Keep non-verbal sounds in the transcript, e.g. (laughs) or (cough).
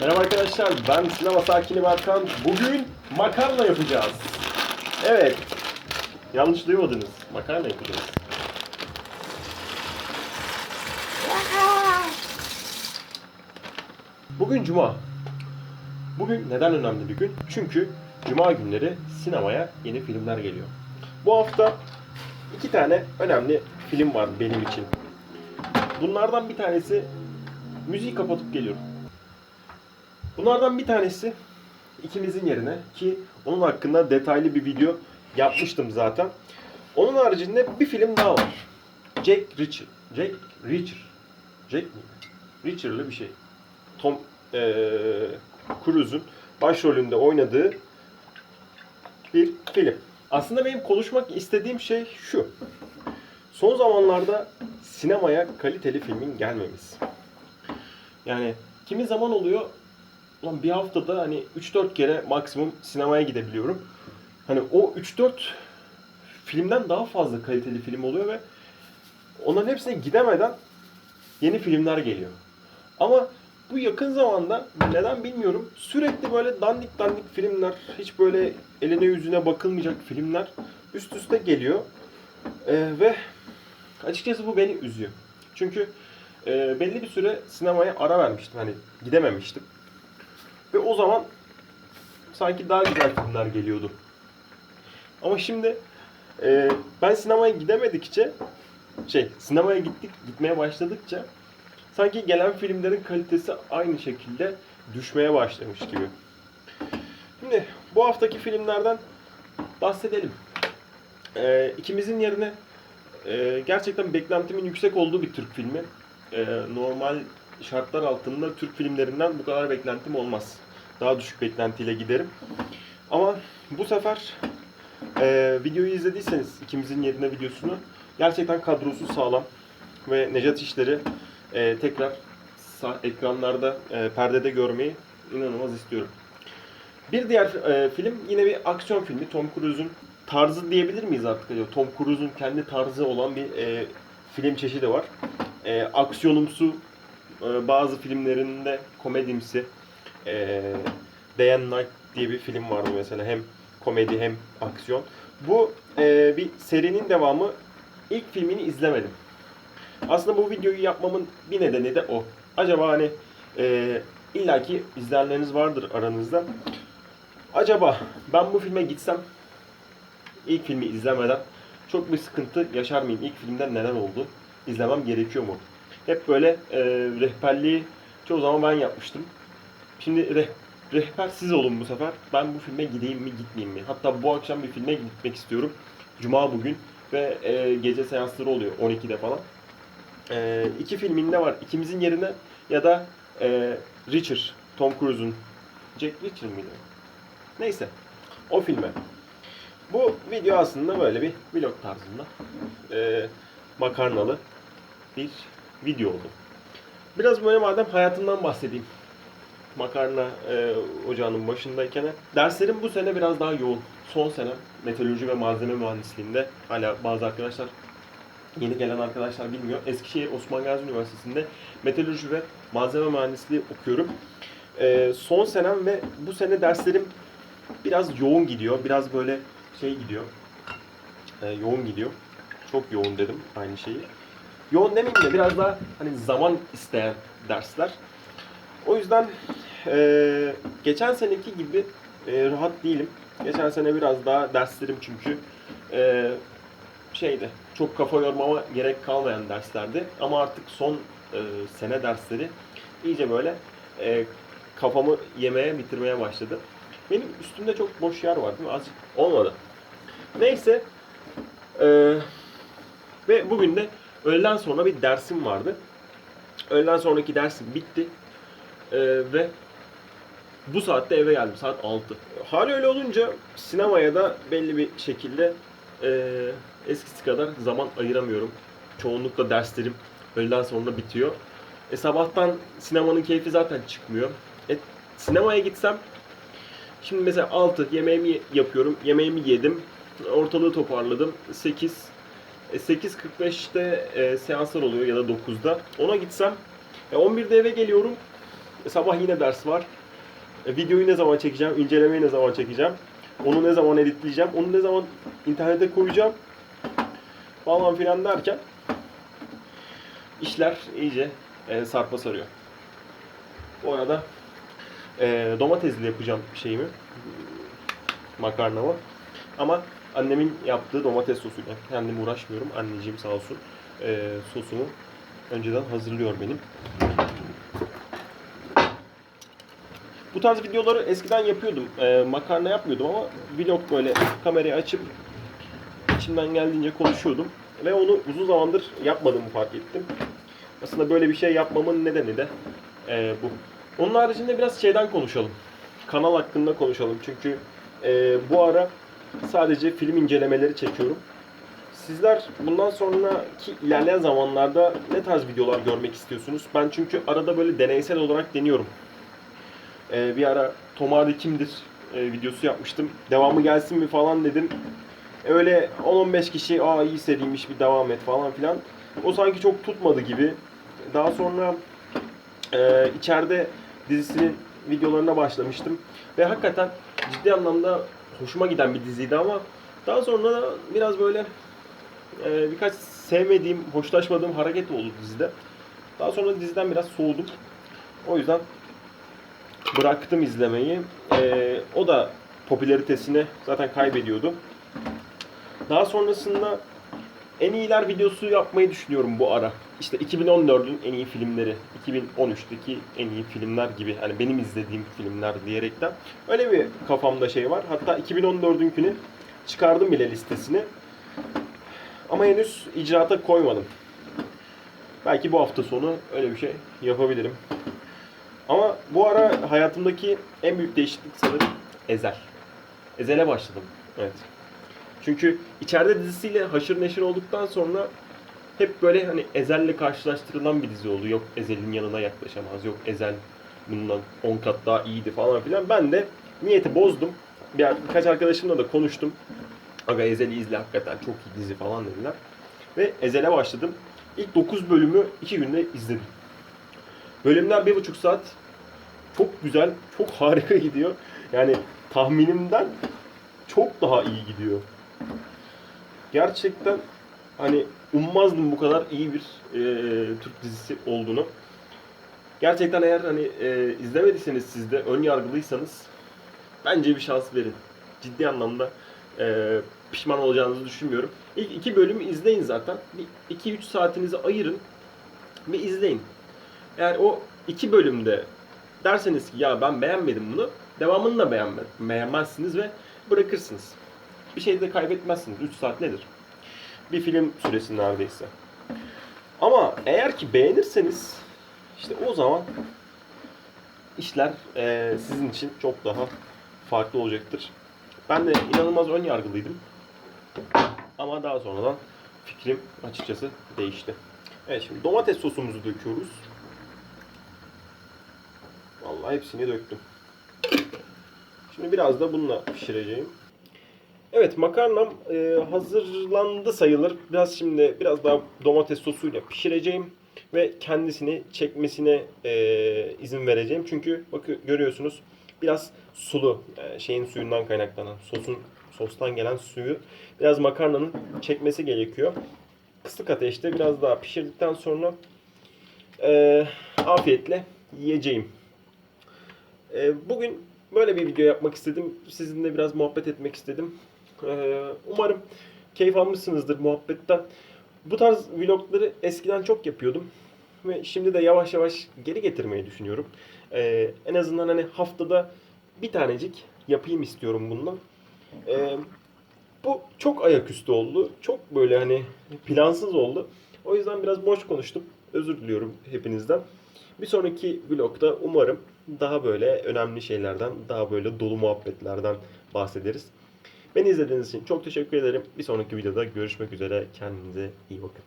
Merhaba arkadaşlar, ben sinema sakini Berkan. Bugün makarna yapacağız. Evet, yanlış duymadınız. Makarna yapacağız. Bugün Cuma. Bugün neden önemli bir gün? Çünkü Cuma günleri sinemaya yeni filmler geliyor. Bu hafta iki tane önemli film var benim için. Bunlardan bir tanesi müziği kapatıp geliyorum. Bunlardan bir tanesi ikimizin yerine ki onun hakkında detaylı bir video yapmıştım zaten. Onun haricinde bir film daha var. Jack Reacher. Jack Reacher. Jack mi? Reacher'lı bir şey. Tom eee Cruise'un başrolünde oynadığı bir film. Aslında benim konuşmak istediğim şey şu. Son zamanlarda sinemaya kaliteli filmin gelmemesi. Yani kimi zaman oluyor Ulan bir haftada hani 3-4 kere maksimum sinemaya gidebiliyorum. Hani o 3-4 filmden daha fazla kaliteli film oluyor ve onların hepsine gidemeden yeni filmler geliyor. Ama bu yakın zamanda neden bilmiyorum sürekli böyle dandik dandik filmler, hiç böyle eline yüzüne bakılmayacak filmler üst üste geliyor. Ee, ve açıkçası bu beni üzüyor. Çünkü e, belli bir süre sinemaya ara vermiştim. Hani gidememiştim. Ve o zaman sanki daha güzel filmler geliyordu. Ama şimdi e, ben sinemaya gidemedikçe şey sinemaya gittik gitmeye başladıkça sanki gelen filmlerin kalitesi aynı şekilde düşmeye başlamış gibi. Şimdi bu haftaki filmlerden bahsedelim. E, ikimizin yerine e, gerçekten beklentimin yüksek olduğu bir Türk filmi. E, normal şartlar altında Türk filmlerinden bu kadar beklentim olmaz. Daha düşük beklentiyle giderim. Ama bu sefer e, videoyu izlediyseniz ikimizin yerine videosunu gerçekten kadrosu sağlam ve Necat İşler'i e, tekrar ekranlarda e, perdede görmeyi inanılmaz istiyorum. Bir diğer e, film yine bir aksiyon filmi. Tom Cruise'un tarzı diyebilir miyiz artık? acaba? Tom Cruise'un kendi tarzı olan bir e, film çeşidi var. E, aksiyonumsu e, bazı filmlerinde komedimsi e, Day and Night diye bir film vardı mesela hem komedi hem aksiyon. Bu e, bir serinin devamı. İlk filmini izlemedim. Aslında bu videoyu yapmamın bir nedeni de o. Acaba hani e, illaki izleyenleriniz vardır aranızda. Acaba ben bu filme gitsem ilk filmi izlemeden çok bir sıkıntı yaşar mıyım? İlk filmden neler oldu? İzlemem gerekiyor mu? Hep böyle e, rehberliği çoğu zaman ben yapmıştım. Şimdi reh, rehber siz olun bu sefer. Ben bu filme gideyim mi gitmeyeyim mi? Hatta bu akşam bir filme gitmek istiyorum. Cuma bugün ve e, gece seansları oluyor 12'de falan. E, iki filminde var. İkimizin yerine ya da e, Richard, Tom Cruise'un Jack Richard mıydı? Neyse. O filme. Bu video aslında böyle bir vlog tarzında. E, makarnalı bir video oldu. Biraz böyle madem hayatımdan bahsedeyim. Makarna e, ocağının başındayken derslerim bu sene biraz daha yoğun. Son sene meteoroloji ve malzeme mühendisliğinde hala bazı arkadaşlar yeni gelen arkadaşlar bilmiyor. Eskişehir Osman Gazi Üniversitesi'nde meteoroloji ve malzeme mühendisliği okuyorum. E, son senem ve bu sene derslerim biraz yoğun gidiyor. Biraz böyle şey gidiyor. E, yoğun gidiyor. Çok yoğun dedim aynı şeyi. Yoğun demeyeyim de biraz daha hani zaman isteyen dersler. O yüzden e, geçen seneki gibi e, rahat değilim. Geçen sene biraz daha derslerim çünkü e, şeydi çok kafa yormama gerek kalmayan derslerdi. Ama artık son e, sene dersleri iyice böyle e, kafamı yemeye bitirmeye başladı. Benim üstümde çok boş yer var değil mi? Azıcık olmadı. Neyse. E, ve bugün de öğleden sonra bir dersim vardı. Öğleden sonraki dersim bitti. Ee, ve bu saatte eve geldim. Saat 6. Hali öyle olunca sinemaya da belli bir şekilde e, eskisi kadar zaman ayıramıyorum. Çoğunlukla derslerim öğleden sonra bitiyor. E, sabahtan sinemanın keyfi zaten çıkmıyor. E, sinemaya gitsem şimdi mesela 6 yemeğimi yapıyorum. Yemeğimi yedim. Ortalığı toparladım. 8 e, 8.45'te e, seanslar oluyor ya da 9'da. Ona gitsem e, 11'de eve geliyorum. Sabah yine ders var. E, videoyu ne zaman çekeceğim? incelemeyi ne zaman çekeceğim? Onu ne zaman editleyeceğim? Onu ne zaman internete koyacağım? Falan filan derken işler iyice e, sarpa sarıyor. Bu arada e, domatesli yapacağım şeyimi, makarnamı. Ama annemin yaptığı domates sosuyla. Kendim uğraşmıyorum. Anneciğim sağ olsun e, sosumu önceden hazırlıyor benim. Bu tarz videoları eskiden yapıyordum. E, makarna yapmıyordum ama vlog böyle kamerayı açıp içimden geldiğince konuşuyordum. Ve onu uzun zamandır yapmadığımı fark ettim. Aslında böyle bir şey yapmamın nedeni de e, bu. Onun haricinde biraz şeyden konuşalım. Kanal hakkında konuşalım. Çünkü e, bu ara sadece film incelemeleri çekiyorum. Sizler bundan sonraki ilerleyen zamanlarda ne tarz videolar görmek istiyorsunuz? Ben çünkü arada böyle deneysel olarak deniyorum. E, bir ara Tom Hardy kimdir e, videosu yapmıştım. Devamı gelsin mi falan dedim. Öyle 10-15 kişi aa iyi seriymiş bir devam et falan filan. O sanki çok tutmadı gibi. Daha sonra e, içeride dizisinin videolarına başlamıştım. Ve hakikaten ciddi anlamda hoşuma giden bir diziydi ama daha sonra biraz böyle e, birkaç sevmediğim, hoşlaşmadığım hareket oldu dizide. Daha sonra diziden biraz soğudum. O yüzden bıraktım izlemeyi. E, o da popülaritesini zaten kaybediyordu. Daha sonrasında en iyiler videosu yapmayı düşünüyorum bu ara. İşte 2014'ün en iyi filmleri, 2013'teki en iyi filmler gibi hani benim izlediğim filmler diyerekten öyle bir kafamda şey var. Hatta 2014'ünkünü çıkardım bile listesini. Ama henüz icraata koymadım. Belki bu hafta sonu öyle bir şey yapabilirim. Ama bu ara hayatımdaki en büyük değişiklik sanırım Ezel. Ezel'e başladım. Evet. Çünkü içeride dizisiyle haşır neşir olduktan sonra hep böyle hani Ezel'le karşılaştırılan bir dizi oldu. Yok Ezel'in yanına yaklaşamaz. Yok Ezel bundan 10 kat daha iyiydi falan filan. Ben de niyeti bozdum. Bir, birkaç arkadaşımla da konuştum. Aga Ezel'i izle hakikaten çok iyi dizi falan dediler. Ve Ezel'e başladım. İlk 9 bölümü 2 günde izledim. Bölümler 1,5 saat. Çok güzel, çok (laughs) harika gidiyor. Yani tahminimden çok daha iyi gidiyor. Gerçekten hani ummazdım bu kadar iyi bir e, Türk dizisi olduğunu. Gerçekten eğer hani e, izlemediyseniz siz de ön yargılıysanız bence bir şans verin. Ciddi anlamda e, pişman olacağınızı düşünmüyorum. İlk iki bölümü izleyin zaten. Bir 2-3 saatinizi ayırın ve izleyin. Eğer o iki bölümde derseniz ki ya ben beğenmedim bunu, devamını da beğenme, beğenmezsiniz ve bırakırsınız. Bir şey de kaybetmezsiniz. 3 saat nedir? Bir film süresi neredeyse. Ama eğer ki beğenirseniz işte o zaman işler eee, sizin için çok daha farklı olacaktır. Ben de inanılmaz ön yargılıydım. Ama daha sonradan fikrim açıkçası değişti. Evet şimdi domates sosumuzu döküyoruz. Vallahi hepsini döktüm. Şimdi biraz da bununla pişireceğim. Evet makarnam e, hazırlandı sayılır. Biraz şimdi biraz daha domates sosuyla pişireceğim ve kendisini çekmesine e, izin vereceğim. Çünkü bakın görüyorsunuz biraz sulu e, şeyin suyundan kaynaklanan sosun sostan gelen suyu biraz makarnanın çekmesi gerekiyor. Kısık ateşte biraz daha pişirdikten sonra e, afiyetle yiyeceğim. E, bugün böyle bir video yapmak istedim. Sizinle biraz muhabbet etmek istedim. E, umarım keyif almışsınızdır muhabbetten. Bu tarz vlogları eskiden çok yapıyordum. Ve şimdi de yavaş yavaş geri getirmeyi düşünüyorum. E, en azından hani haftada bir tanecik yapayım istiyorum bundan. E, bu çok ayaküstü oldu. Çok böyle hani plansız oldu. O yüzden biraz boş konuştum. Özür diliyorum hepinizden. Bir sonraki vlogda umarım daha böyle önemli şeylerden, daha böyle dolu muhabbetlerden bahsederiz. Beni izlediğiniz için çok teşekkür ederim. Bir sonraki videoda görüşmek üzere. Kendinize iyi bakın.